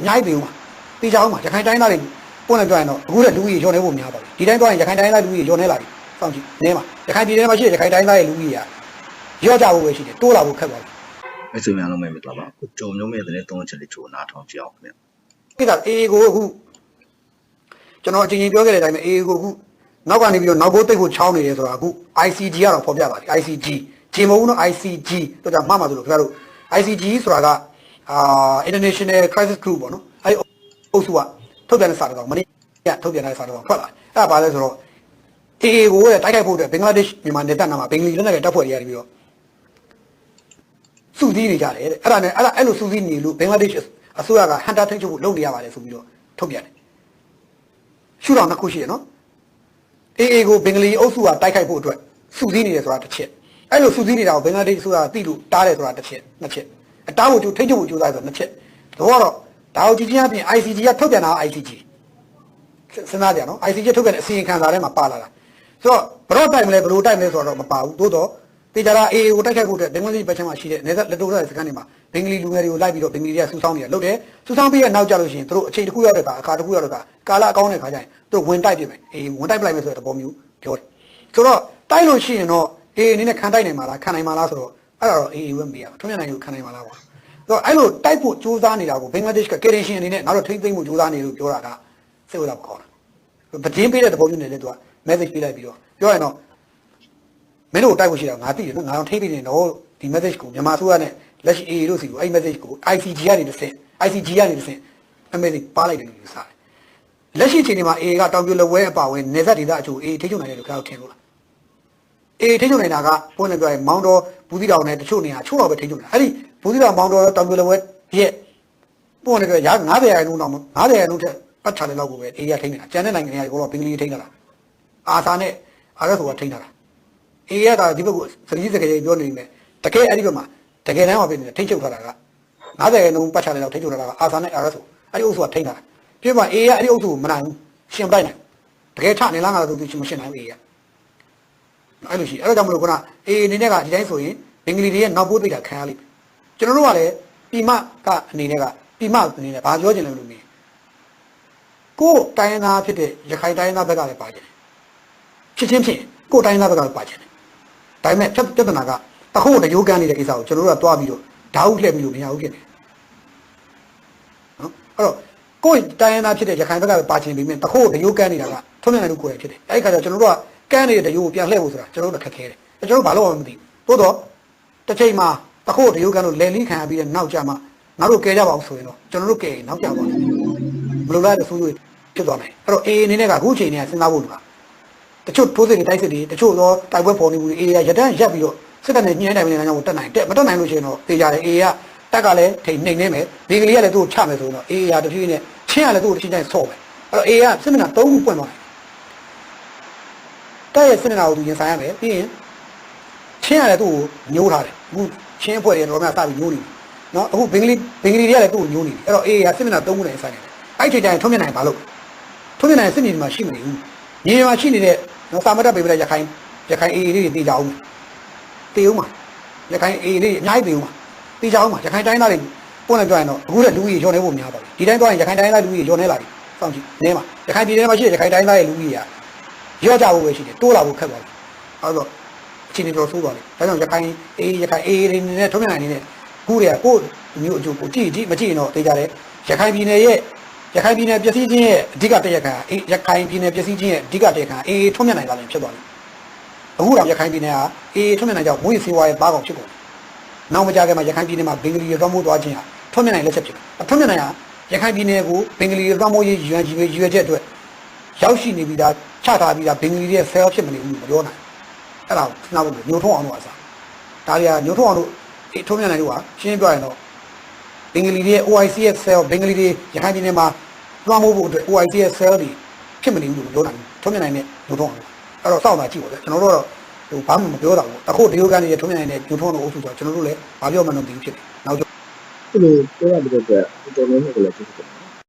အများကြီးပြင်ဦးမှာတေချာအောင်မှာရခိုင်တိုင်းသားတွေပွင့်လိုက်ကြရင်တော့အခုတဲ့လူကြီးရောနေဖို့များပါပြီဒီတိုင်းသွားရင်ရခိုင်တိုင်းသားလူကြီးရောနေလာပြီစောင့်ကြည့်နေမှာရခိုင်ပြည်နယ်မှာရှိတဲ့ရခိုင်တိုင်းသားရဲ့လူကြီးကရောကြဖို့ပဲရှိတယ်တိုးလာဖို့ခက်ပါပြီမိတ်ဆွေများလုံးမဲ့မင်္ဂလာပါအခုကြုံမျိုးမဲ့တဲ့သုံးချက်လေးချိုးနားထောင်ကြည့်အောင်ခင်ဗျကိစ္စအေကိုအခုကျွန်တော်အချင်းချင်းပြောခဲ့တဲ့အတိုင်းပဲအေကိုအခုနောက်ကနေပြီးတော့နောက်ဘိုးတိတ်ကိုချောင်းနေတယ်ဆိုတာအခု ICG ကတော့ဖော်ပြပါလိ ICG ဂျင်မုံတော့ ICG တို့ကမှတ်မှာဆိုလို့ခင်ဗျားတို့ ICG ဆိုတာက အာ International Crisis Group ပေါ့နော်အဲဒီအုပ်စုကထုတ်ပြန်တဲ့စာတကောင်မနေ့ကထုတ်ပြန်တဲ့စာတကောင်ထွက်လာအဲ့ဒါဘာလဲဆိုတော့ AA ကိုတဲ့တိုက်ခိုက်ဖို့အတွက်ဘင်္ဂလားဒေ့ရှ်မြန်မာနယ်တပ်နာမှာဘင်္ဂလီလက်နက်ကတပ်ဖွဲ့တွေရတယ်ပြီးတော့စုစည်းနေကြတယ်တဲ့အဲ့ဒါနဲ့အဲ့ဒါအဲ့လိုစုစည်းနေလို့ဘင်္ဂလားဒေ့ရှ်အစိုးရကဟန်တာထိတ်ချုပ်ဖို့လုပ်နေရပါတယ်ဆိုပြီးတော့ထုတ်ပြန်တယ်ရှုထောင့်တစ်ခုရှိရနော် AA ကိုဘင်္ဂလီအုပ်စုကတိုက်ခိုက်ဖို့အတွက်စုစည်းနေတယ်ဆိုတာတစ်ချက်အဲ့လိုစုစည်းနေတာကိုဘင်္ဂလားဒေ့ရှ်အစိုးရကသိလို့တားတယ်ဆိုတာတစ်ချက်နှစ်ချက် အတားဖို့ကြိုထိတ်ချုပ်ဖို့ကြိုးစားတယ်ဆိုတာနှစ်ချက်တော့တော့ဒါကိုကြည့်ချင်းအပြင် ICG ကထုတ်ပြန်တာ ICG စဉ်းစားကြနော် ICJ ထုတ်ခဲ့တဲ့အစီရင်ခံစာထဲမှာပါလာတာဆိုတော့ဘရော့တိုက်မလဲဘလို့တိုက်မလဲဆိုတော့မပါဘူးသို့တော့တေချာတာ AA ကိုတိုက်ခိုက်ဖို့အတွက်ဘင်္ဂလားဒေ့ရှ်ဘက်ခြမ်းမှာရှိတဲ့နေသက်လက်တိုးတဲ့စကန်တွေမှာဘင်္ဂလီလူငယ်တွေကိုလိုက်ပြီးတော့ဘင်္ဂလီတွေကဆူဆောင်းနေတာလုပ်တယ်ဆူဆောင်းပြီးတဲ့နောက်ကြလို့ရှိရင်သူတို့အချိန်တစ်ခုရောက်တဲ့အခါအခါတစ်ခုရောက်တဲ့အခါကာလအကောင်းတဲ့အခါကျရင်သူတို့ဝင်တိုက်ပြမယ်အေးဝင်တိုက်ပလိုက်မယ်ဆိုတဲ့သဘောမျိုးပြောတယ်ဆိုတော့တိုက်လို့ရှိရင်တော့ AA အနေနဲ့ခံတိုက်နိုင်မှာလားခံနိုင်မှာလားဆိုတော့ အဲ့ဒါတော့ AA ပဲမေးရမှာထွန်းမြတ်နိုင်ကိုခံနိုင်မှာလားပေါ့ဆိုတော့အဲ့လိုတိုက်ဖို့ကြိုးစားနေတာကိုဘင်္ဂလားဒေ့ရှ်ကကေရင်ရှင်အနေနဲ့နောက်တော့ထိမ့်သိမ့်မှုကြိုးစားနေလို့ပြောတာကစိတ်ဝင်စားမကောင်းတာပတင်းပေးတဲ့သဘောမျိုးနဲ့လည်းသူက message ပေးလိုက်ပြီးတော့ပြောရင်တော့မင်းတို့တိုက်ဖို့ရှိတာငါသိတယ်နော်ငါတော့ထိပ်ပြီးနေတော့ဒီ message ကိုမြန်မာအစိုးရနဲ့လက်ရှိ AA တို့စီကိုအဲ့ message ကို ICG ကနေတစ်ဆင့် ICG ကနေတစ်ဆင့် message ပါလိုက်တယ်လို့ယူဆတယ်လက်ရှိအချိန်ဒီမှာ AA ကတောင်ပြိုလက်ဝဲအပါဝင်နေဆက်ဒေသအချို့ AA ထိချုပ်နိုင်တယ်လို့ခါတော့ထင်လို့လား AA ထိချုပ်နိုင်တာကဘုန်းနဲ့ပြောရင်မောင်းတော်ဘူးတိတော်နဲ့တချို့နေရာချို့တော့ပဲထိချုပ်နိုင်အဲ့ဒီဘူးတိတော်မောင်းတော်တောင်ပြိုလက်ဝဲရဲ့ဘုန်းနဲ့ပြောရာ90ရာခိုင်နှုန်းတော့90ရာခိုင်နှုန်းထက်ပတ်ချတယ်လောက်ကိုပဲ AA ကထိနေတာကျန်တဲ့နိုင်ငံတွေကကတော့ဘင်္ဂလီထိနေတာအာသာနဲ့အာရဆိုကထိန်းထားတာအေးရတာဒီဘက်ကိုစကြီးစကကြီးပြောနေမယ်တကယ်အဲ့ဒီဘက်မှာတကယ်တမ်းမှာပြင်နေထိန်းချုပ်ထားတာက90ရာနှုန်းပတ်ချတယ်လောက်ထိန်းချုပ်ထားတာကအာသာနဲ့အာရဆိုအဲ့ဒီအုပ်စုကထိန်းထားတာပြမအေးရအဲ့ဒီအုပ်စုကိုမနိုင်ဘူးရှင်မတိုက်နိုင်တကယ်ချနေလားငါတို့သူမရှင်နိုင်ဘူးအေးရ အဲ့လိုရှိအဲ့ဒါကြောင့်မလို့ခုနအေးအနေနဲ့ကဒီတိုင်းဆိုရင်ဘင်္ဂလီတွေရဲ့နောက်ပိုးသိတာခံရလိမ့်မယ်ကျွန်တော်တို့ကလည်းပြည်မကအနေနဲ့ကပြည်မအနေနဲ့ဘာပြောချင်လဲလို့မေးကိုယ်တိုင်းရင်းသားဖြစ်တဲ့ရခိုင်တိုင်းရင်းသားဘက်ကလည်းပါကြတယ်ဖြစ်ချင်းဖြစ်ကိုယ်တိုင်းသားဘက်ကပါချင်တယ်ဒါပေမဲ့ပြပြဿနာကတခုတ်တရိုးကန်းနေတဲ့ကိစ္စကိုကျွန်တော်တို့ကတွားပြီးတော့ဓာတ်ဥလှည့်ပြီးလို့မရဘူးဖြစ်တယ်နော်အဲ့တော့ကိုယ်တိုင်းသားဖြစ်တဲ့ရခိုင်ဘက်ကပါချင်ပြီးမြင်တခုတ်တရိုးကန်းနေတာကထုံးမြင်တဲ့လူကိုယ်ရဖြစ်တယ်အဲ့ဒီခါကျကျွန်တော်တို့က ကန်းနေတဲ့တရိုးကိုပြန်လှည့်ဖို့ဆိုတာကျွန်တော်တို့ခက်ခဲတယ်ကျွန်တော်တို့ဘာလို့မှမသိဘူးသို့တော့တစ်ချိန်မှာတခုတ်တရိုးကန်းလို့လယ်လီခံရပြီးတဲ့နောက်ကျမှငါတို့ကဲကြပါအောင်ဆိုရင်တော့ကျွန်တော်တို့ကဲရင်နောက်ကျပါမယ်မလိုလားတဲ့ဆိုးရွေးဖြစ်သွားမယ်အဲ့တော့အေးအနေနဲ့ကအခုချိန်နေစဉ်းစားဖို့လိုတာတချို့ထိုးစစ်တွေတိုက်စစ်တွေတချို့တော့တိုက်ပွဲပေါ်နေမှုတွေအေးရရတန်းရက်ပြီးတော့စစ်တပ်နဲ့ညှိနှိုင်းနိုင်တဲ့ကြောင့်တက်နိုင်တက်မတက်နိုင်လို့ရှိရင်တော့တေးကြတယ်အေးရတက်ကလည်းထိန်နှိမ်နေမယ်ဒီကလေးကလည်းသူ့ကိုချမယ်ဆိုတော့အေးရတဖြည်းဖြည်းနဲ့ချင်းရလည်းသူ့ကိုတစ်ချိန်ချင်းဆော့မယ်အဲ့တော့အေးရစစ်မျက်နှာ၃ခုပွင့်သွားတယ် တက်ရဲ့စစ်မျက်နှာကိုသူရင်ဆိုင်ရမယ်ပြီးရင်ချင်းရလည်းသူ့ကိုညှိုးထားတယ်အခုချင်းအဖွဲ့တွေတော့များစပြီးညှိုးနေတယ်နော်အခုဘင်္ဂလီဘင်္ဂလီတွေကလည်းသူ့ကိုညှိုးနေတယ်အဲ့တော့အေးရစစ်မျက်နှာ၃ခုနဲ့ဆိုင်နေတယ်အဲ့ဒီချိန်ကျရင်ထုံးမြင်နိုင်ဘာလို့ထုံးမြင်နိုင်စစ်မြေမှာရှိမနေဘူးမြေမှာရှိနေတဲ့နော်စာမတက်ပေမဲ့ရခိုင်ရခိုင်အေးလေးတွေတေးကြအောင်တေးအောင်မှာရခိုင်အေးလေးအများကြီးတေးအောင်မှာတေးကြအောင်မှာရခိုင်တိုင်းသားတွေပွင့်လိုက်ကြရင်တော့အခုတဲ့လူကြီးရောနေဖို့များပါပြီဒီတိုင်းသွားရင်ရခိုင်တိုင်းသားလူကြီးရောနေလာပြီစောင့်ကြည့်နေမှာရခိုင်ပြည်နယ်မှာရှိတဲ့ရခိုင်တိုင်းသားရဲ့လူကြီးက ရောကြဖို့ပဲရှိတယ်တိုးလာဖို့ခက်သွားတယ်အဲ့တော့အချိန်တော်ဆိုးသွားတယ်ဒါကြောင့်ရခိုင်အေးရခိုင်အေးတွေနဲ့ထုံးမြင်နိုင်နေတဲ့ခုတွေကကိုယ်မျိုးအကျိုးကိုကြည့်ကြည့်မကြည့်ရင်တော့တေးကြတယ်ရခိုင်ပြည်နယ်ရဲ့ရခိုင်ပြည်နယ်ပြည်စည်းခြင်းရဲ့အဓိကတရားခံအေးရခိုင်ပြည်နယ်ပြည်စည်းခြင်းရဲ့အဓိကတရားခံအေးထုံးမြင်နိုင်တာလည်းဖြစ်သွားတယ်အခုတော့ရခိုင်ပြည်နယ်ဟာအေးထွန်းမြတ်နိုင်ကြောင့်မွေးစေဝါရဲ့ပါကောင်ဖြစ်ကုန်တယ်။နောက်မကြခင်မှာရခိုင်ပြည်နယ်မှာဘင်္ဂလီတွေတော့မိုးသွားခြင်းဟာထွန်းမြတ်နိုင်လက်ချက်ဖြစ်တယ်။ထွန်းမြတ်နိုင်ဟာရခိုင်ပြည်နယ်ကိုဘင်္ဂလီတွေတော့မိုးရေးရည်ရွယ်ကြီးရွယ်ချက်အတွက် ရောက်ရှိနေပြီးသားချထားပြီးသားဘင်္ဂလီတွေရဲ့ဆဲဖြစ်မနေဘူးလို့မပြောနိုင်။အဲ့ဒါကိုနားဖို့ညှို့ထုံးအောင်လို့အစား။ဒါတွေကညှို့ထုံးအောင်လို့အေးထွန်းမြတ်နိုင်တို့ကရှင်းပြရင်တော့ဘင်္ဂလီတွေရဲ့ OIC ရဲ့ cell ဘင်္ဂလီတွေရခိုင်ပြည်နယ်မှာလွှမ်းမိုးဖို့အတွက် OIC ရဲ့ cell တွေဖြစ်မနေဘူးလို့ပြောနိုင်။ထွန်းမြတ်နိုင်နဲ့ညှို့ထုံးအောင်အဲ့တော့စောင့်တာကြည့်ပါလေကျွန်တော်တို့ကတော့ဟိုဘာမှမပြောတာဘူးအခုဒီယိုကနေထုံးနေနေတဲ့ညှို့ထုံးတဲ့အိုးစုဆိုကျွန်တော်တို့လည်းဘာပြောမှမသိဘူးဖြစ်တယ်နောက်ကျခုလိုပြောရတဲ့အတွက်တော်တော်များများကလည်းကျေးဇူးတင်ပါ